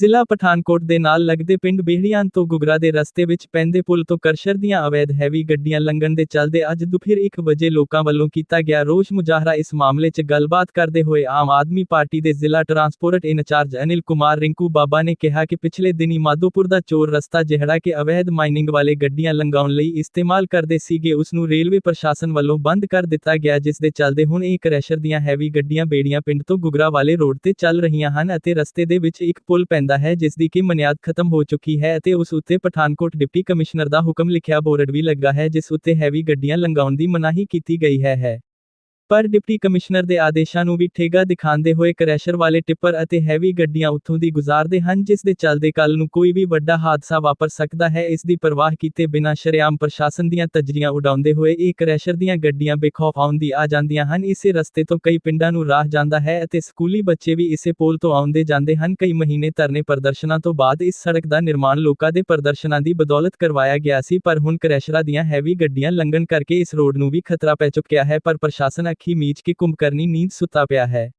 ਜ਼ਿਲ੍ਹਾ ਪਠਾਨਕੋਟ ਦੇ ਨਾਲ ਲੱਗਦੇ ਪਿੰਡ ਬੇਹੜੀਆਂ ਤੋਂ ਗੁਗਰਾ ਦੇ ਰਸਤੇ ਵਿੱਚ ਪੈਂਦੇ ਪੁਲ ਤੋਂ ਕਰਸ਼ਰ ਦੀਆਂ ਅਵੈਧ ਹੈਵੀ ਗੱਡੀਆਂ ਲੰਘਣ ਦੇ ਚੱਲਦੇ ਅੱਜ ਦੁਪਹਿਰ 1 ਵਜੇ ਲੋਕਾਂ ਵੱਲੋਂ ਕੀਤਾ ਗਿਆ ਰੋਸ ਮੁਜ਼ਾਹਰਾ। ਇਸ ਮਾਮਲੇ 'ਚ ਗੱਲਬਾਤ ਕਰਦੇ ਹੋਏ ਆਮ ਆਦਮੀ ਪਾਰਟੀ ਦੇ ਜ਼ਿਲ੍ਹਾ ਟਰਾਂਸਪੋਰਟ ਇੰਚਾਰਜ ਅਨਿਲ ਕੁਮਾਰ ਰਿੰਕੂ ਬਾਬਾ ਨੇ ਕਿਹਾ ਕਿ ਪਿਛਲੇ ਦਿਨੀ ਮਾਧੋਪੁਰ ਦਾ ਚੋਰ ਰਸਤਾ ਜਿਹੜਾ ਕਿ ਅਵੈਧ ਮਾਈਨਿੰਗ ਵਾਲੇ ਗੱਡੀਆਂ ਲੰਘਾਉਣ ਲਈ ਇਸਤੇਮਾਲ ਕਰਦੇ ਸੀਗੇ, ਉਸ ਨੂੰ ਰੇਲਵੇ ਪ੍ਰਸ਼ਾਸਨ ਵੱਲੋਂ ਬੰਦ ਕਰ ਦਿੱਤਾ ਗਿਆ, ਜਿਸ ਦੇ ਚੱਲਦੇ ਹੁਣ ਇਹ ਕਰੈਸ਼ਰ ਦੀਆਂ ਹੈਵੀ ਗੱਡੀਆਂ ਬੇੜੀਆਂ ਪਿੰਡ ਤੋਂ ਗੁਗਰਾ ਵਾਲੇ ਰੋਡ ਤੇ ਚੱਲ ਰਹੀਆਂ ਹਨ ਅਤੇ ਰਸਤੇ ਦੇ ਵਿੱਚ ਇੱਕ ਪੁਲ ਪੈਂਦਾ ਹੈ, ਜਿਸ ਦੀ ਕਿ ਮਨਿਆਦ ਖਤਮ ਹੋ ਚੁੱਕੀ ਹੈ ਅਤੇ ਉਸ ਉੱਤੇ ਪਠਾਨਕੋਟ ਡਿਪਟੀ ਕਮਿਸ਼ਨਰ ਦਾ ਹੁਕਮ ਲਿਖਿਆ ਬੋਰਡ ਵੀ ਲੱਗਾ ਹੈ, ਜਿਸ ਉੱਤੇ ਹੈਵੀ ਗੱਡੀਆਂ ਲੰਘਾਉਣ ਦੀ ਮਨਾਹੀ ਕੀਤੀ ਗਈ ਹੈ ਹੈ। ਪਰ ਡਿਪਟੀ ਕਮਿਸ਼ਨਰ ਦੇ ਆਦੇਸ਼ਾਂ ਨੂੰ ਵੀ ਠੇਗਾ ਦਿਖਾਉਂਦੇ ਹੋਏ ਕਰੈਸ਼ਰ ਵਾਲੇ ਟਿੱਪਰ ਅਤੇ ਹੈਵੀ ਗੱਡੀਆਂ ਉੱਥੋਂ ਦੀ ਗੁਜ਼ਾਰਦੇ ਹਨ, ਜਿਸ ਦੇ ਚੱਲਦੇ ਕੱਲ ਨੂੰ ਕੋਈ ਵੀ ਵੱਡਾ ਹਾਦਸਾ ਵਾਪਰ ਸਕਦਾ ਹੈ। ਇਸ ਦੀ ਪਰਵਾਹ ਕੀਤੇ ਬਿਨਾਂ ਸ਼ਰੇਆਮ ਪ੍ਰਸ਼ਾਸਨ ਦੀਆਂ ਤਜਰੀਆਂ ਉਡਾਉਂਦੇ ਹੋਏ ਇਹ ਕਰੈਸ਼ਰ ਦੀਆਂ ਗੱਡੀਆਂ ਬੇਖੌਫ ਆਉਂਦੀ ਆ ਜਾਂਦੀਆਂ ਹਨ। ਇਸੇ ਰਸਤੇ ਤੋਂ ਕਈ ਪਿੰਡਾਂ ਨੂੰ ਰਾਹ ਜਾਂਦਾ ਹੈ ਅਤੇ ਸਕੂਲੀ ਬੱਚੇ ਵੀ ਇਸੇ ਪੋਲ ਤੋਂ ਆਉਂਦੇ ਜਾਂਦੇ ਹਨ। ਕਈ ਮਹੀਨੇ ਧਰਨੇ ਪ੍ਰਦਰਸ਼ਨਾਂ ਤੋਂ ਬਾਅਦ ਇਸ ਸੜਕ ਦਾ ਨਿਰਮਾਣ ਲੋਕਾਂ ਦੇ ਪ੍ਰਦਰਸ਼ਨਾਂ ਦੀ ਬਦੌਲਤ ਕਰਵਾਇਆ ਗਿਆ ਸੀ, ਪਰ ਹੁਣ ਕਰੈਸ਼ਰਾਂ ਦੀਆਂ ਹੈਵੀ ਗੱਡੀਆਂ ਲੰਘਣ ਕਰਕੇ ਇਸ ਰੋਡ ਨੂੰ ਵੀ ਖਤਰਾ ਪੈ ਚੁੱਕਿਆ ਹੈ। ਪਰ ਪ੍ਰਸ਼ਾਸਨ ਅੱਖੀ ਮੀਚ ਕੇ ਕੁੰਭਕਰਨੀ ਨੀਂਦ ਸੁੱਤਾ ਪਿਆ ਹੈ।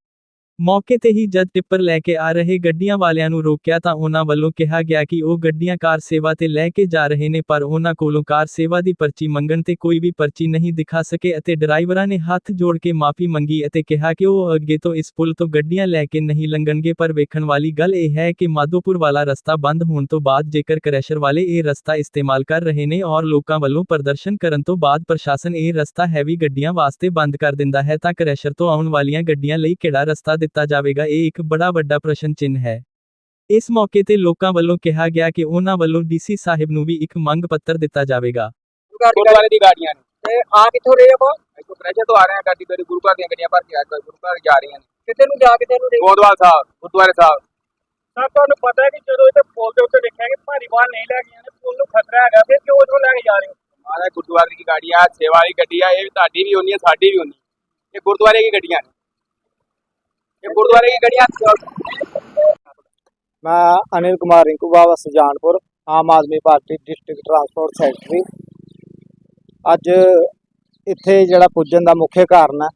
ਮੌਕੇ ਤੇ ਹੀ ਜਦ ਟਿੱਪਰ ਲੈ ਕੇ ਆ ਰਹੇ ਗੱਡੀਆਂ ਵਾਲਿਆਂ ਨੂੰ ਰੋਕਿਆ ਤਾਂ ਉਹਨਾਂ ਵੱਲੋਂ ਕਿਹਾ ਗਿਆ ਕਿ ਉਹ ਗੱਡੀਆਂ ਕਾਰ ਸੇਵਾ ਤੇ ਲੈ ਕੇ ਜਾ ਰਹੇ ਨੇ, ਪਰ ਉਹਨਾਂ ਕੋਲੋਂ ਕਾਰ ਸੇਵਾ ਦੀ ਪਰਚੀ ਮੰਗਣ ਤੇ ਕੋਈ ਵੀ ਪਰਚੀ ਨਹੀਂ ਦਿਖਾ ਸਕੇ ਅਤੇ ਡਰਾਈਵਰਾਂ ਨੇ ਹੱਥ ਜੋੜ ਕੇ ਮਾਫੀ ਮੰਗੀ ਅਤੇ ਕਿਹਾ ਕਿ ਉਹ ਅੱਗੇ ਤੋਂ ਇਸ ਪੁਲ ਤੋਂ ਗੱਡੀਆਂ ਲੈ ਕੇ ਨਹੀਂ ਲੰਘਣਗੇ। ਪਰ ਵੇਖਣ ਵਾਲੀ ਗੱਲ ਇਹ ਹੈ ਕਿ ਮਾਧੋਪੁਰ ਵਾਲਾ ਰਸਤਾ ਬੰਦ ਹੋਣ ਤੋਂ ਬਾਅਦ ਜੇਕਰ ਕਰੈਸ਼ਰ ਵਾਲੇ ਇਹ ਰਸਤਾ ਇਸਤੇਮਾਲ ਕਰ ਰਹੇ ਨੇ ਔਰ ਲੋਕਾਂ ਵੱਲੋਂ ਪ੍ਰਦਰਸ਼ਨ ਕਰਨ ਤੋਂ ਬਾਅਦ ਪ੍ਰਸ਼ਾਸਨ ਇਹ ਰਸਤਾ ਹੈਵੀ ਗੱਡੀਆਂ ਵਾਸਤੇ ਬੰਦ ਕਰ ਦਿੰਦਾ ਹੈ ਤਾਂ ਕਰੈਸ਼ਰ ਤੋਂ ਆਉਣ ਵਾਲੀਆਂ ਗੱਡੀਆਂ ਲਈ ਕਿਹੜਾ ਰਸਤਾ ਦਿੱਤਾ ਜਾਵੇਗਾ। ਇਹ ਇੱਕ ਬੜਾ ਵੱਡਾ ਪ੍ਰਸ਼ਨ ਚਿੰਨ੍ਹ ਹੈ। ਇਸ ਮੌਕੇ ਤੇ ਲੋਕਾਂ ਵੱਲੋਂ ਕਿਹਾ ਗਿਆ ਕਿ ਉਹਨਾਂ ਵੱਲੋਂ ਡੀਸੀ ਸਾਹਿਬ ਨੂੰ ਵੀ ਇੱਕ ਮੰਗ ਪੱਤਰ ਦਿੱਤਾ ਜਾਵੇਗਾ। ਗੁਰਦੁਆਰੇ ਦੀ ਗਾੜੀਆਂ ਨੇ। ਤੇ ਆ ਕਿੱਥੋਂ ਰਹੇ ਆਪਾਂ ਇੱਥੋਂ ਪ੍ਰੈਸ਼ਰ ਤੋਂ ਆ ਰਹੇ ਆ ਗੱਡੀ ਤੇਰੀ ਗੁਰੂ ਘਰ ਦੀਆਂ ਗੱਡੀਆਂ ਭਰ ਕੇ ਆ ਕੇ ਗੁਰੂ ਘਰ ਜਾ ਰਹੀਆਂ ਨੇ। ਕਿਤੇ ਨੂੰ ਜਾ ਕੇ ਤੈਨੂੰ ਗੋਦਵਾਲ ਸਾਹਿਬ ਗੁਰਦੁਆਰੇ ਸਾਹਿਬ। ਤਾਂ ਤੁਹਾਨੂੰ ਪਤਾ ਹੈ ਕਿ ਜਦੋਂ ਇਹ ਪੁਲ ਦੇ ਉੱਤੇ ਦੇਖਿਆ ਕਿ ਭਾਰੀ ਵਾਹਨ ਨਹੀਂ ਲੈ ਗਈਆਂ ਨੇ ਪੁਲ ਨੂੰ ਖਤਰਾ ਹੈਗਾ ਫਿਰ ਕਿਉਂ ਉਧਰੋਂ ਲੈ ਕੇ ਜਾ ਰਹੇ ਹੋ? ਮਹਾਰਾਜ ਗੁਰਦੁਆਰੇ ਦੀ ਗਾੜੀ ਆ ਸੇਵਾ ਵਾਲੀ ਗੱਡੀ ਆ ਇਹ ਵੀ ਤੁਹਾਡੀ ਵੀ ਹੋਣੀ ਹੈ ਸਾਡੀ ਵੀ ਹੋਣੀ। ਇਹ ਗੁਰਦੁਆਰੇ ਦੀ ਗੱਡੀਆਂ ਨੇ। ਇਹ ਗੁਰਦੁਆਰੇ ਦੀ ਗੱਡੀਆਂ ਮੈਂ Anil Kumar Rinku Bawa Sujanpur Aam Aadmi party district transport secretary. ਅੱਜ ਇੱਥੇ ਜਿਹੜਾ ਪੁੱਜਣ ਦਾ ਮੁੱਖ ਕਾਰਨ ਹੈ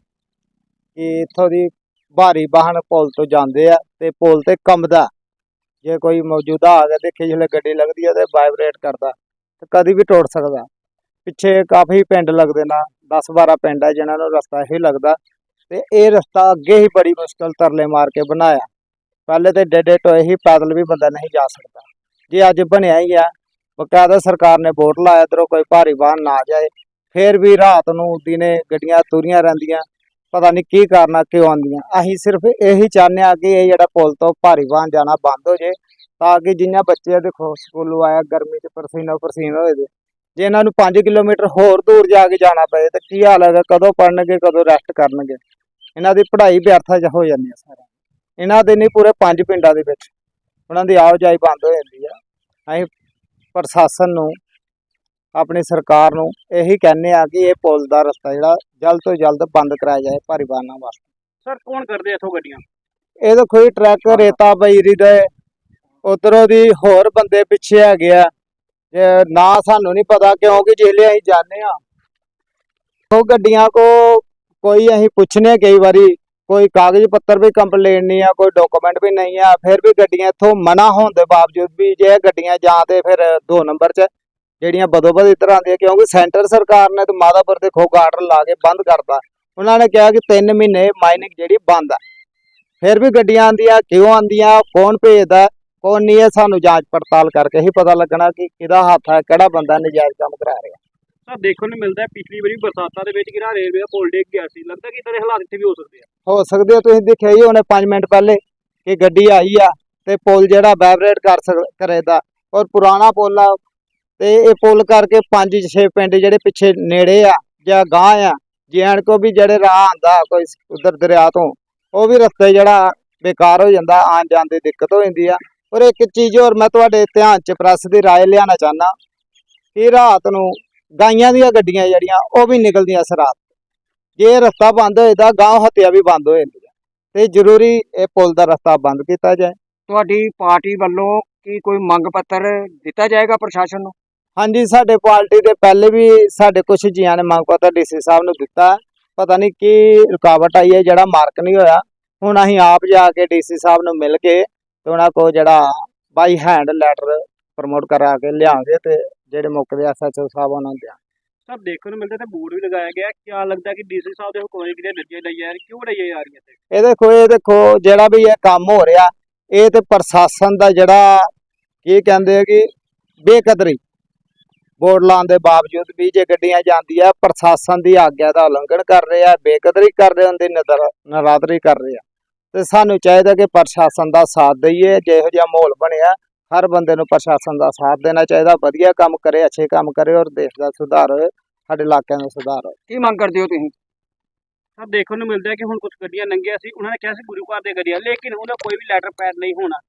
ਕਿ ਇੱਥੋਂ ਦੀ ਭਾਰੀ ਵਾਹਨ ਪੁਲ ਤੋਂ ਜਾਂਦੇ ਆ ਤੇ ਪੁਲ ਤੇ ਕੰਬਦਾ। ਜੇ ਕੋਈ ਮੌਜੂਦਾ ਆ ਗਿਆ, ਦੇਖੇ ਜਿਹੜੇ ਗੱਡੀ ਲੱਗਦੀ ਹੈ ਤੇ ਵਾਈਬ੍ਰੇਟ ਕਰਦਾ ਤੇ ਕਦੀ ਵੀ ਟੁੱਟ ਸਕਦਾ। ਪਿੱਛੇ ਕਾਫੀ ਪਿੰਡ ਲੱਗਦੇ ਨਾ 10 12 ਪਿੰਡ ਆ ਜਿਨ੍ਹਾਂ ਨੂੰ ਰਸਤਾ ਹੀ ਲੱਗਦਾ। ਤੇ ਇਹ ਰਸਤਾ ਅੱਗੇ ਹੀ ਬੜੀ ਮੁਸ਼ਕਲ ਤਰਲੇ ਮਾਰ ਕੇ ਬਣਾਇਆ। ਪਹਿਲੇ ਤੇ ਡੇਡੇ ਟੋਏ ਹੀ ਪੈਦਲ ਵੀ ਬੰਦਾ ਨਹੀਂ ਜਾ ਸਕਦਾ। ਜੇ ਅੱਜ ਬਣਿਆ ਹੀ ਆ, ਬਕਾਇਦਾ ਸਰਕਾਰ ਨੇ ਬੋਰਡ ਲਾਇਆ, ਇਧਰੋਂ ਕੋਈ ਭਾਰੀ ਵਾਹਨ ਨਾ ਜਾਏ, ਫੇਰ ਵੀ ਰਾਤ ਨੂੰ ਦਿਨੇ ਗੱਡੀਆਂ ਤੁਰੀਆਂ ਰਹਿੰਦੀਆਂ, ਪਤਾ ਨਹੀਂ ਕੀ ਕਾਰਨਾ ਕਿਉਂ ਆਉਂਦੀਆਂ। ਅਸੀਂ ਸਿਰਫ ਇਹੀ ਚਾਹੁੰਦੇ ਆ ਕਿ ਇਹ ਜਿਹੜਾ ਪੁਲ ਤੋਂ ਭਾਰੀ ਵਾਹਨ ਜਾਣਾ ਬੰਦ ਹੋ ਜੇ ਤਾਂ ਕਿ ਜਿੰਨਾ ਬੱਚੇ ਦੇਖੋ, ਸਕੂਲੋਂ ਆਇਆ, ਗਰਮੀ 'ਚ ਪਰਸੀਨੋ ਪਰਸੀਨ ਹੋਏ ਦੇ। ਜੇ ਇਹਨਾਂ ਨੂੰ 5 ਕਿਲੋਮੀਟਰ ਹੋਰ ਦੂਰ ਜਾ ਕੇ ਜਾਣਾ ਪਏ ਤਾਂ ਕੀ ਹਾਲ ਹੈਗਾ ਕਦੋਂ ਪੜਨਗੇ ਕਦੋਂ ਰੈਸਟ ਕਰਨਗੇ? ਇਹਨਾਂ ਦੀ ਪੜ੍ਹਾਈ ਵਿਅਰਥ ਚ ਹੋ ਜਾਂਦੀ ਹੈ ਸਾਰਾ ਇਹਨਾਂ ਦੇ ਨਹੀਂ ਪੂਰੇ ਪੰਜ ਪਿੰਡਾਂ ਦੇ ਵਿੱਚ। ਉਹਨਾਂ ਦੀ ਆਓ ਜਾਈ ਬੰਦ ਹੋ ਜਾਂਦੀ ਆ। ਅਸੀਂ ਪ੍ਰਸ਼ਾਸਨ ਨੂੰ ਆਪਣੀ ਸਰਕਾਰ ਨੂੰ ਇਹੀ ਕਹਿੰਦੇ ਆ ਕਿ ਇਹ ਪੁਲ ਦਾ ਰਸਤਾ ਜਿਹੜਾ ਜਲਦ ਤੋਂ ਜਲਦ ਬੰਦ ਕਰਾਇਆ ਜਾਏ ਭਾਰੀ ਵਾਹਨਾਂ ਵਾਸਤੇ। ਸਰ ਕੌਣ ਕਰਦੇ ਇੱਥੋਂ ਗੱਡੀਆਂ? ਇਹ ਤਾਂ ਕੋਈ ਟਰੱਕ ਰੇਤਾ ਬਜਰੀ ਦੇ ਉਧਰੋਂ ਦੀ ਹੋਰ ਬੰਦੇ ਪਿੱਛੇ ਆ। ਜੇ ਨਾ ਸਾਨੂੰ ਨਹੀਂ ਪਤਾ ਕਿਉਂਕਿ ਜਿਹੜੇ ਅਸੀਂ ਜਾਂਦੇ ਆ ਉਹ ਗੱਡੀਆਂ ਕੋ ਕੋਈ ਅਸੀਂ ਪੁੱਛਨੇ ਕਈ ਵਾਰੀ, ਕੋਈ ਕਾਗਜ਼ ਪੱਤਰ ਵੀ ਕੰਪਲੇਂਟ ਨਹੀਂ ਆ, ਕੋਈ ਡਾਕੂਮੈਂਟ ਵੀ ਨਹੀਂ ਆ, ਫਿਰ ਵੀ ਗੱਡੀਆਂ ਇੱਥੋਂ ਮਨਾ ਹੋਣ ਦੇ ਬਾਵਜੂਦ ਵੀ ਜੇ ਇਹ ਗੱਡੀਆਂ ਜਾਂ ਤੇ ਫਿਰ ਦੋ ਨੰਬਰ 'ਚ ਜਿਹੜੀਆਂ ਬਦੋਬਦ ਇਸ ਤਰ੍ਹਾਂ ਦੀਆਂ, ਕਿਉਂਕਿ ਸੈਂਟਰ ਸਰਕਾਰ ਨੇ ਤਾਂ ਮਾਦਾਪੁਰ ਦੇ ਖੋਗਾ ਆਰਡਰ ਲਾ ਕੇ ਬੰਦ ਕਰਤਾ। ਉਹਨਾਂ ਨੇ ਕਿਹਾ ਕਿ 3 ਮਹੀਨੇ ਮਾਈਨਿੰਗ ਜਿਹੜੀ ਬੰਦ ਆ। ਫਿਰ ਵੀ ਗੱਡੀਆਂ ਆਂਦੀਆਂ ਕਿਉਂ ਆਂਦੀਆਂ ਕੌਣ ਭੇਜਦਾ ਕੌਣ ਨਹੀਂ ਹੈ ਸਾਨੂੰ ਜਾਂਚ ਪੜਤਾਲ ਕਰਕੇ ਹੀ ਪਤਾ ਲੱਗਣਾ ਕਿ ਕਿਹਦਾ ਹੱਥ ਹੈ ਕਿਹੜਾ ਬੰਦਾ ਨਜਾਇਜ਼ ਕੰਮ ਕਰਾ ਰਿਹਾ। ਸਰ ਦੇਖਣ ਨੂੰ ਮਿਲਦਾ ਹੈ ਪਿਛਲੀ ਵਾਰੀ ਬਰਸਾਤਾਂ ਦੇ ਵਿੱਚ ਕਿਹੜਾ ਰੇਲਵੇ ਦਾ ਪੁਲ ਡਿੱਗ ਗਿਆ ਸੀ। ਲੱਗਦਾ ਕਿ ਇਦਾਂ ਦੇ ਹਾਲਾਤ ਇੱਥੇ ਵੀ ਹੋ ਸਕਦੇ ਆ। ਹੋ ਸਕਦੇ ਆ ਤੁਸੀਂ ਦੇਖਿਆ ਹੀ ਹੋਣੇ 5 ਮਿੰਟ ਪਹਿਲੇ ਕਿ ਗੱਡੀ ਆਈ ਆ ਤੇ ਪੁਲ ਜਿਹੜਾ ਵਾਈਬ੍ਰੇਟ ਕਰ ਕਰੇਦਾ ਔਰ ਪੁਰਾਣਾ ਪੁਲ ਆ ਤੇ ਇਹ ਪੁਲ ਕਰਕੇ 5-6 ਪਿੰਡ ਜਿਹੜੇ ਪਿੱਛੇ ਨੇੜੇ ਆ ਜਾਂ ਗਾਂ ਆ ਜੈਨ ਕੋ ਵੀ ਜਿਹੜੇ ਰਾਹ ਆਂਦਾ ਕੋਈ ਉਧਰ ਦਰਿਆ ਤੋਂ ਉਹ ਵੀ ਰਸਤੇ ਜਿਹੜਾ ਬੇਕਾਰ ਹੋ ਜਾਂਦਾ ਆਉਣ ਜਾਣ ਦੀ ਦਿੱਕਤ ਹੋ ਜਾਂਦੀ ਆ। ਔਰ ਇੱਕ ਚੀਜ਼ ਹੋਰ ਮੈਂ ਤੁਹਾਡੇ ਧਿਆਨ ਚ ਪ੍ਰੈਸ ਦੀ ਰਾਏ ਲਿਆਉਣਾ ਚਾਹੁੰਦਾ। ਕਿ ਰਾਤ ਨੂੰ ਗਾਈਆਂ ਦੀਆਂ ਗੱਡੀਆਂ ਜਿਹੜੀਆਂ ਉਹ ਵੀ ਨਿਕਲਦੀਆਂ ਇਸ ਰਾਤ। ਜੇ ਇਹ ਰਸਤਾ ਬੰਦ ਹੋਏਦਾ ਗਾਂਵ ਹੱਤਿਆ ਵੀ ਬੰਦ ਹੋ ਜਾਂਦੀ ਹੈ ਤੇ ਜ਼ਰੂਰੀ ਇਹ ਪੁਲ ਦਾ ਰਸਤਾ ਬੰਦ ਕੀਤਾ ਜਾਏ। ਤੁਹਾਡੀ ਪਾਰਟੀ ਵੱਲੋਂ ਕੀ ਕੋਈ ਮੰਗ ਪੱਤਰ ਦਿੱਤਾ ਜਾਏਗਾ ਪ੍ਰਸ਼ਾਸਨ ਨੂੰ? ਹਾਂਜੀ ਸਾਡੇ ਪਾਰਟੀ ਦੇ ਪਹਿਲੇ ਵੀ ਸਾਡੇ ਕੁਝ ਜੀਆਂ ਨੇ ਮੰਗ ਪੱਤਰ ਡੀਸੀ ਸਾਹਿਬ ਨੂੰ ਦਿੱਤਾ। ਪਤਾ ਨਹੀਂ ਕੀ ਰੁਕਾਵਟ ਆਈ ਹੈ ਜਿਹੜਾ ਮਾਰਕ ਨਹੀਂ ਹੋਇਆ। ਹੁਣ ਅਸੀਂ ਆਪ ਜਾ ਕੇ ਡੀਸੀ ਸਾਹਿਬ ਨੂੰ ਮਿਲ ਕੇ ਤੇ ਉਹਨਾਂ ਕੋ ਜਿਹੜਾ ਬਾਈ ਹੈਂਡ ਲੈਟਰ ਪ੍ਰਮੋਟ ਕਰਾ ਕੇ ਲਿਆਵਾਂਗੇ ਤੇ ਜਿਹੜੇ ਮੌਕੇ ਦੇ ਐਸਐਚਓ ਸਾਹਿਬ ਉਹਨਾਂ ਨੂੰ ਸਰ ਦੇਖਣ ਨੂੰ ਮਿਲਦਾ ਤੇ ਬੋਰਡ ਵੀ ਲਗਾਇਆ ਗਿਆ। ਕਿਆ ਲੱਗਦਾ ਕਿ ਡੀਸੀ ਸਾਹਿਬ ਦੇ ਹੁਕਮ ਕਿਤੇ ਨੱਜੇ ਲਈ ਰਹੀ? ਕਿਉਂ ਲਈ ਜਾ ਰਹੀ ਹੈ ਇਹ ਦੇਖੋ ਇਹ ਦੇਖੋ ਜਿਹੜਾ ਵੀ ਇਹ ਕੰਮ ਹੋ ਰਿਹਾ ਇਹ ਤੇ ਪ੍ਰਸ਼ਾਸਨ ਦਾ ਜਿਹੜਾ ਕੀ ਕਹਿੰਦੇ ਆ ਕਿ ਬੇਕਦਰੀ। ਬੋਰਡ ਲਾਉਣ ਦੇ ਬਾਵਜੂਦ ਵੀ ਜੇ ਗੱਡੀਆਂ ਜਾਂਦੀਆਂ ਪ੍ਰਸ਼ਾਸਨ ਦੀ ਆਗਿਆ ਦਾ ਉਲੰਘਣ ਕਰ ਰਹੇ ਆ ਬੇਕਦਰੀ ਕਰ ਰਹੇ ਹੁੰਦੀ ਨਰਾਦਰੀ ਕਰ ਰਹੇ ਆ। ਤੇ ਸਾਨੂੰ ਚਾਹੀਦਾ ਕਿ ਪ੍ਰਸ਼ਾਸਨ ਦਾ ਸਾਥ ਦਈਏ ਜਿਹੋ ਜਿਹਾ ਮਾਹੌਲ ਬਣਿਆ ਹਰ ਬੰਦੇ ਨੂੰ ਪ੍ਰਸ਼ਾਸਨ ਦਾ ਸਾਥ ਦੇਣਾ ਚਾਹੀਦਾ ਵਧੀਆ ਕੰਮ ਕਰੇ ਅੱਛੇ ਕੰਮ ਕਰੇ ਔਰ ਦੇਸ਼ ਦਾ ਸੁਧਾਰ ਹੋਏ ਸਾਡੇ ਇਲਾਕਿਆਂ ਦਾ ਸੁਧਾਰ ਹੋਏ। ਕੀ ਮੰਗ ਕਰਦੇ ਹੋ ਤੁਸੀਂ? ਸਰ ਦੇਖਣ ਨੂੰ ਮਿਲਦਾ ਕਿ ਹੁਣ ਕੁਝ ਗੱਡੀਆਂ ਲੰਘੀਆਂ ਸੀ ਉਹਨਾਂ ਨੇ ਕਿਹਾ ਸੀ ਗੁਰੂ ਘਰ ਦੇ ਗੱਡੀਆਂ ਲੇਕਿਨ ਉਹਦਾ ਕੋਈ ਵੀ ਲੈਟਰ ਪੈਡ ਨਹੀਂ ਹੋਣਾ।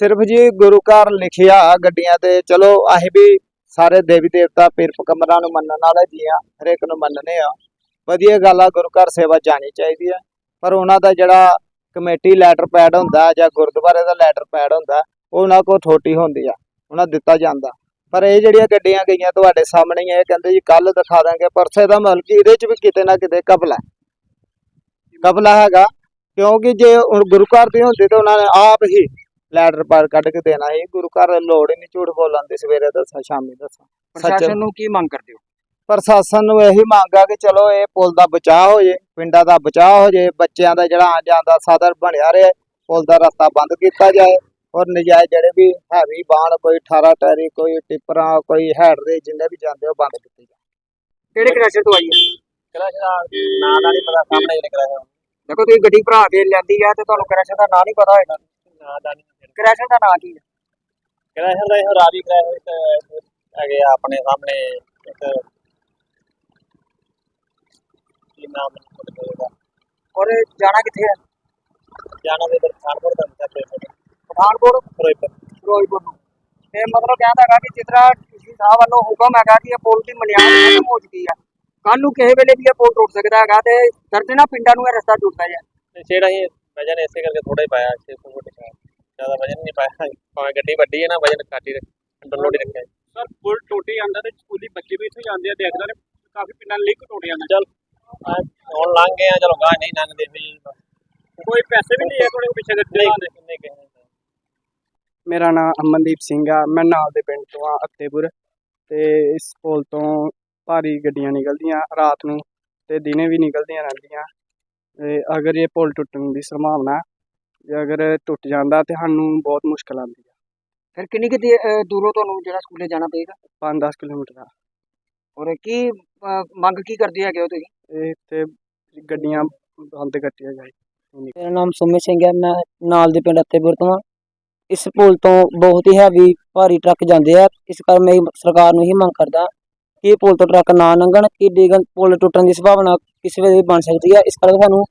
ਸਿਰਫ ਜੀ ਗੁਰੂ ਘਰ ਲਿਖਿਆ ਗੱਡੀਆਂ ਤੇ ਚਲੋ ਅਸੀਂ ਵੀ ਸਾਰੇ ਦੇਵੀ ਦੇਵਤਾ ਪੀਰ ਪਕੰਬਰਾਂ ਨੂੰ ਮੰਨਣ ਵਾਲੇ ਜੀ ਆ ਹਰੇਕ ਨੂੰ ਮੰਨਨੇ ਆ ਵਧੀਆ ਗੱਲ ਆ ਗੁਰੂ ਘਰ ਸੇਵਾ ਜਾਣੀ ਚਾਹੀਦੀ ਆ ਪਰ ਉਹਨਾਂ ਦਾ ਜਿਹੜਾ ਕਮੇਟੀ ਲੈਟਰ ਪੈਡ ਹੁੰਦਾ ਜਾਂ ਗੁਰਦੁਆਰੇ ਦਾ ਲੈਟਰ ਪੈਡ ਹੁੰਦਾ, ਉਹਨਾਂ ਕੋਲ ਥੋਟੀ ਹੁੰਦੀ ਆ, ਉਹਨਾਂ ਦਿੱਤਾ ਜਾਂਦਾ। ਪਰ ਇਹ ਜਿਹੜੀਆਂ ਗੱਡੀਆਂ ਗਈਆਂ ਤੁਹਾਡੇ ਸਾਹਮਣੇ ਇਹ ਕਹਿੰਦੇ ਜੀ ਕੱਲ ਦਿਖਾ ਦਾਂਗੇ, ਪਰਸੇ ਦਾ ਮਤਲਬ ਕਿ ਇਹਦੇ ਚ ਵੀ ਕਿਤੇ ਨਾ ਕਿਤੇ ਕਬਲਾ ਕਬਲਾ ਹੈਗਾ, ਕਿਉਂਕਿ ਜੇ ਹੁਣ ਗੁਰੂ ਘਰ ਦੀ ਹੁੰਦੀ ਤਾਂ ਉਹਨਾਂ ਨੇ ਆਪ ਹੀ ਲੈਟਰ ਪਰ ਕੱਢ ਕੇ ਦੇਣਾ ਸੀ। ਗੁਰੂ ਘਰ ਲੋੜ ਹੀ ਨਹੀਂ ਝੂਠ ਬੋਲਣ ਦੀ, ਸਵੇਰੇ ਦੱਸਾਂ, ਸ਼ਾਮੀ ਦੱਸਾਂ। ਪ੍ਰਸ਼ਾਸਨ ਨੂੰ ਕੀ ਮੰਗ ਕਰਦੇ ਹੋ? ਪ੍ਰਸ਼ਾਸਨ ਨੂੰ ਇਹੀ ਮੰਗ ਆ ਕਿ ਚਲੋ ਇਹ ਪੁਲ ਦਾ ਬਚਾਅ ਹੋ ਜੇ ਪਿੰਡਾਂ ਦਾ ਬਚਾਅ ਹੋ ਜੇ ਬੱਚਿਆਂ ਦਾ ਜਿਹੜਾ ਆਉਣ ਜਾਣ ਦਾ ਸਾਧਨ ਬਣਿਆ ਰਹੇ ਪੁਲ ਦਾ ਰਸਤਾ ਬੰਦ ਕੀਤਾ ਜਾਏ ਔਰ ਨਜਾਇਜ਼ ਜਿਹੜੇ ਵੀ ਹੈਵੀ ਬਾਣ ਕੋਈ 18 ਟੈਰੀ ਕੋਈ ਟਿੱਪਰਾਂ ਕੋਈ ਹੈਡ ਦੇ ਜਿੰਨੇ ਵੀ ਜਾਂਦੇ ਉਹ ਬੰਦ ਕੀਤੇ ਜਾਣ। ਕਿਹੜੇ ਕ੍ਰੈਸ਼ਰ ਤੋਂ ਆਈ ਹੈ? ਨਾਂ ਦਾ ਨਹੀਂ ਪਤਾ ਸਾਹਮਣੇ ਜਿਹੜਾ ਕਰਾਇਆ ਦੇਖੋ ਤੁਸੀਂ ਗੱਡੀ ਭਰਾ ਕੇ ਲੈਂਦੀ ਆ ਤੇ ਤੁਹਾਨੂੰ ਕ੍ਰੈਸ਼ਰ ਦਾ ਨਾਂ ਨਹੀਂ ਪਤਾ ਹੋਏਗਾ। ਨਾਂ ਦਾ ਨਹੀਂ ਕ੍ਰੈਸ਼ਰ ਦਾ ਨਾਂ ਕੀ ਹੈ ਕਰਾਇਆ ਦਾ ਇਹ ਰਾਵੀ ਕਰਾਇਆ ਹੈਗੇ ਆ ਆਪਣੇ ਸਾਹਮਣੇ ਇੱਕ ਕੀ ਨਾਮ ਹੈ ਔਰ ਜਾਣਾ ਕਿੱਥੇ ਹੈ? ਜਾਣਾ ਦੇ ਪਠਾਨਕੋਟ ਦਾ ਮਤਲਬ ਪਠਾਨਕੋਟ? ਫਿਰੋਜ਼ਪੁਰ। ਫਿਰੋਜ਼ਪੁਰ ਨੂੰ। ਤੇ ਮਤਲਬ ਕਹਿੰਦਾ ਹੈਗਾ ਕਿ ਜਿਸ ਤਰ੍ਹਾਂ ਡੀਸੀ ਸਾਹਿਬ ਵੱਲੋਂ ਹੁਕਮ ਹੈਗਾ ਕਿ ਇਹ ਪੁਲ ਦੀ ਬੁਨਿਆਦ ਖਤਮ ਹੋ ਚੁੱਕੀ ਆ ਕੱਲ ਨੂੰ ਕਿਸੇ ਵੇਲੇ ਵੀ ਇਹ ਪੁਲ ਟੁੱਟ ਸਕਦਾ ਹੈਗਾ ਤੇ ਦਰਜਨਾਂ ਪਿੰਡਾਂ ਨੂੰ ਇਹ ਰਸਤਾ ਟੁੱਟਦਾ ਹੈ ਤੇ ਜਿਹੜਾ ਹੀ ਵਜਨ ਇਸੇ ਕਰਕੇ ਥੋੜਾ ਹੀ ਪਾਇਆ 600 ਫੁੱਟ ਦਾ ਜ਼ਿਆਦਾ ਵਜਨ ਨਹੀਂ ਪਾਇਆ। ਭਾਵੇਂ ਗੱਡੀ ਵੱਡੀ ਹੈ ਨਾ ਵਜਨ ਘੱਟ ਹੀ ਅੰਡਰ ਲੋਡ ਹੀ ਰੱਖਿਆ। ਸਰ ਪੁਲ ਟੁੱਟ ਜਾਂਦਾ ਤੇ ਸਕੂਲੀ ਬੱਚੇ ਵੀ ਇੱਥੇ ਜਾਂਦੇ ਆ ਦੇਖਦੇ ਨੇ ਕਾਫੀ ਪਿੰਡਾਂ ਲਿੰਕ ਟੁੱਟ ਜਾਂਦਾ ਚੱਲ ਹੁਣ ਲੰਘ ਗਏ ਆ ਚਲੋ ਗਾਂ ਨਹੀਂ ਲੰਘਦੇ ਵੀ ਕੋਈ ਪੈਸੇ ਵੀ ਨਹੀਂ ਹੈ ਤੁਹਾਡੇ ਕੋਲ ਪਿੱਛੇ ਗੱਡੀ ਨਹੀਂ ਲਾਉਂਦੇ ਨਹੀਂ ਕਿਸੇ ਮੇਰਾ ਨਾਮ ਅਮਨਦੀਪ ਸਿੰਘ ਆ ਮੈਂ ਨਾਲ ਦੇ ਪਿੰਡ ਤੋਂ ਆ ਅੱਤੇਪੁਰ ਤੇ ਇਸ ਪੁਲ ਤੋਂ ਭਾਰੀ ਗੱਡੀਆਂ ਨਿਕਲਦੀਆਂ ਰਾਤ ਨੂੰ ਤੇ ਦਿਨੇ ਵੀ ਨਿਕਲਦੀਆਂ ਰਹਿੰਦੀਆਂ। ਤੇ ਅਗਰ ਇਹ ਪੁਲ ਟੁੱਟਣ ਦੀ ਸੰਭਾਵਨਾ ਜੇ ਅਗਰ ਟੁੱਟ ਜਾਂਦਾ ਤੇ ਸਾਨੂੰ ਬਹੁਤ ਮੁਸ਼ਕਲ ਆਉਂਦੀ ਆ। ਫਿਰ ਕਿੰਨੀ ਕਿ ਦੂਰੋਂ ਤੁਹਾਨੂੰ ਜਿਹੜਾ ਸਕੂਲੇ ਜਾਣਾ ਪਏਗਾ? 5-10 ਕਿਲੋਮੀਟਰ ਦਾ ਔਰ ਕੀ ਮੰਗ ਕੀ ਕਰਦੇ ਹੈਗੇ ਹੋ ਤੁਸੀਂ? ਇਹ ਤੇ ਗੱਡੀਆਂ ਬੰਦ ਕੱਟੀਆਂ ਜਾਏ ਮੇਰਾ ਨਾਮ ਸੁਮਿਤ ਸਿੰਘ ਹੈ ਮੈਂ ਨਾਲ ਦੇ ਪਿੰਡ ਅੱਤੇਪੁਰ ਤੋਂ ਹਾਂ। ਇਸ ਪੁਲ ਤੋਂ ਬਹੁਤ ਹੀ ਹੈਵੀ ਭਾਰੀ ਟਰੱਕ ਜਾਂਦੇ ਆ। ਇਸ ਕਰ ਮੈਂ ਸਰਕਾਰ ਨੂੰ ਹੀ ਮੰਗ ਕਰਦਾ ਕਿ ਇਹ ਪੁਲ ਤੋਂ ਟਰੱਕ ਨਾ ਲੰਘਣ ਕਿ ਡਿੱਗਣ ਪੁਲ ਟੁੱਟਣ ਦੀ ਸੰਭਾਵਨਾ ਕਿਸੇ ਵੇਲੇ ਵੀ ਬਣ ਸਕਦੀ ਹੈ ਇਸ ਕਰਕੇ ਸਾਨੂੰ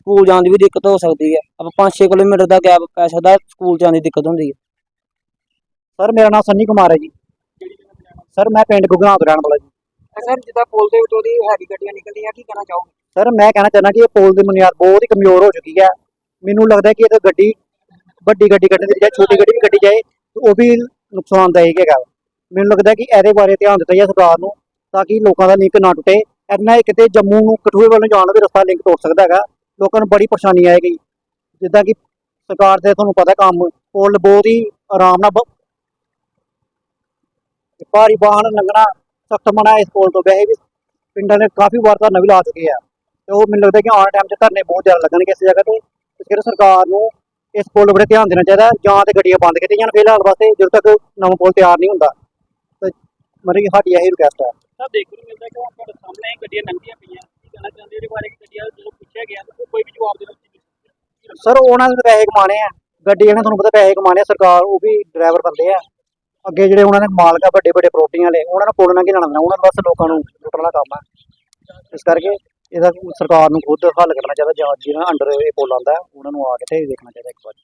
ਸਕੂਲ ਜਾਣ ਦੀ ਵੀ ਦਿੱਕਤ ਹੋ ਸਕਦੀ ਹੈ ਆਪਾਂ 5-6 ਕਿਲੋਮੀਟਰ ਦਾ ਗੈਪ ਪੈ ਸਕਦਾ ਸਕੂਲ ਜਾਣ ਦੀ ਦਿੱਕਤ ਹੁੰਦੀ ਹੈ ਸਰ ਮੇਰਾ ਨਾਮ ਸੰਨੀ ਕੁਮਾਰ ਹੈ ਜੀ। ਸਰ ਮੈਂ ਪਿੰਡ ਤੋਂ ਰਹਿਣ ਵਾਲਾ ਸਰ, ਜਿੱਦਾਂ ਪੁਲ ਦੇ ਵਿੱਚੋਂ ਦੀ ਹੈਵੀ ਗੱਡੀਆਂ ਨਿਕਲਦੀਆਂ, ਕੀ ਕਹਿਣਾ ਚਾਹੋਗੇ? ਸਰ, ਮੈਂ ਕਹਿਣਾ ਚਾਹੁੰਦਾ ਕਿ ਇਹ ਪੁਲ ਦੀ ਬੁਨਿਆਦ ਬਹੁਤ ਹੀ ਕਮਜ਼ੋਰ ਹੋ ਚੁੱਕੀ ਹੈ। ਮੈਨੂੰ ਲੱਗਦਾ ਕਿ ਇਹ ਤਾਂ ਗੱਡੀ, ਵੱਡੀ ਗੱਡੀ ਕੱਢਣ ਦੀ ਬਜਾਏ ਛੋਟੀ ਗੱਡੀ ਵੀ ਕੱਢੀ ਜਾਏ ਉਹ ਵੀ ਨੁਕਸਾਨਦਾਇਕ ਹੈਗਾ। ਮੈਨੂੰ ਲੱਗਦਾ ਕਿ ਇਹਦੇ ਬਾਰੇ ਧਿਆਨ ਦਿੱਤਾ ਜਾਏ ਸਰਕਾਰ ਨੂੰ, ਤਾਂ ਕਿ ਲੋਕਾਂ ਦਾ ਲਿੰਕ ਨਾ ਟੁੱਟੇ। ਇੰਨਾ ਇੱਕ ਜੰਮੂ ਨੂੰ ਕਠੂਏ ਵੱਲ ਜਾਣ ਦਾ ਵੀ ਰਸਤਾ ਲਿੰਕ ਟੁੱਟ ਸਕਦਾ ਹੈਗਾ। ਲੋਕਾਂ ਨੂੰ ਬੜੀ ਪਰੇਸ਼ਾਨੀ ਆਏਗੀ। ਜਿੱਦਾਂ ਕਿ ਸਰਕਾਰ ਦੇ ਤੁਹਾਨੂੰ ਪਤਾ ਕੰਮ, ਪੁਲ ਬਹੁਤ ਹੀ ਆਰਾਮ ਨਾਲ ਭਾਰੀ ਵਾਹਨ ਲੰਘਣਾ ਸਖਤ ਮਨਾ ਇਸ ਪੁਲ ਤੋਂ ਵੈਸੇ ਵੀ ਪਿੰਡਾਂ ਦੇ ਕਾਫੀ ਵਾਰ ਧਰਨਾ ਵੀ ਲਾ ਚੁੱਕੇ ਆ। ਤੇ ਉਹ ਮੈਨੂੰ ਲੱਗਦਾ ਕਿ ਆਉਣ ਟਾਈਮ 'ਚ ਧਰਨੇ ਬਹੁਤ ਜ਼ਿਆਦਾ ਲੱਗਣਗੇ ਇਸ ਜਗ੍ਹਾ ਤੇ। ਇਸ ਸਰਕਾਰ ਨੂੰ ਇਸ ਪੁਲ ਬੜੇ ਧਿਆਨ ਦੇਣਾ ਚਾਹੀਦਾ ਜਾਂ ਤੇ ਗੱਡੀਆਂ ਬੰਦ ਕੀਤੀਆਂ ਜਾਣ। ਫਿਲਹਾਲ ਵਾਸਤੇ ਜਦੋਂ ਤੱਕ ਨਵਾਂ ਪੁਲ ਤਿਆਰ ਨਹੀਂ ਹੁੰਦਾ ਤੇ ਮਤਲਬ ਕਿ ਸਾਡੀ ਇਹੀ ਰਿਕੁਐਸਟ ਹੈ ਸਰ ਦੇਖਣ ਨੂੰ ਮਿਲਦਾ ਕਿ ਹੁਣ ਤੁਹਾਡੇ ਸਾਹਮਣੇ ਗੱਡੀਆਂ ਪਈਆਂ। ਕੀ ਕਹਿਣਾ ਚਾਹੁੰਦੇ ਇਹਦੇ ਬਾਰੇ ਕਿ ਗੱਡੀਆਂ ਜਦੋਂ ਪੁੱਛਿਆ ਗਿਆ ਤਾਂ ਕੋਈ ਵੀ ਜਵਾਬ ਦੇਣਾ ਨਹੀਂ ਸਰ ਉਹਨਾਂ ਨੇ ਪੈਸੇ ਕਮਾਣੇ ਆ। ਗੱਡੀ ਇਹਨਾਂ ਤੁਹਾਨੂੰ ਪਤਾ ਪੈਸੇ ਕਮਾਣੇ ਆ ਸਰਕਾਰ ਉਹ ਵੀ ਡਰਾਈਵਰ ਬੰਦੇ ਆ। ਅੱਗੇ ਜਿਹੜੇ ਉਹਨਾਂ ਦੇ ਮਾਲਕ ਆ, ਵੱਡੇ ਵੱਡੇ ਪ੍ਰੋਪਰਟੀਆਂ ਵਾਲੇ, ਉਹਨਾਂ ਨੂੰ ਪੁੱਲ ਨਾਲ ਕੀ ਲੈਣਾ ਉਹਨਾਂ ਨੂੰ ਬਸ ਲੋਕਾਂ ਨੂੰ ਲੁੱਟਣ ਦਾ ਕੰਮ ਆ। ਇਸ ਕਰਕੇ ਇਹਦਾ ਸਰਕਾਰ ਨੂੰ ਖੁਦ ਹੱਲ ਕਰਨਾ ਚਾਹੀਦਾ, ਜਾਂ ਜਿਹਨਾਂ ਅੰਡਰ ਇਹ ਪੁੱਲ ਆਉਂਦਾ, ਉਹਨਾਂ ਨੂੰ ਆ ਕੇ ਤੇ ਦੇਖਣਾ ਚਾਹੀਦਾ ਇੱਕ ਵਾਰ।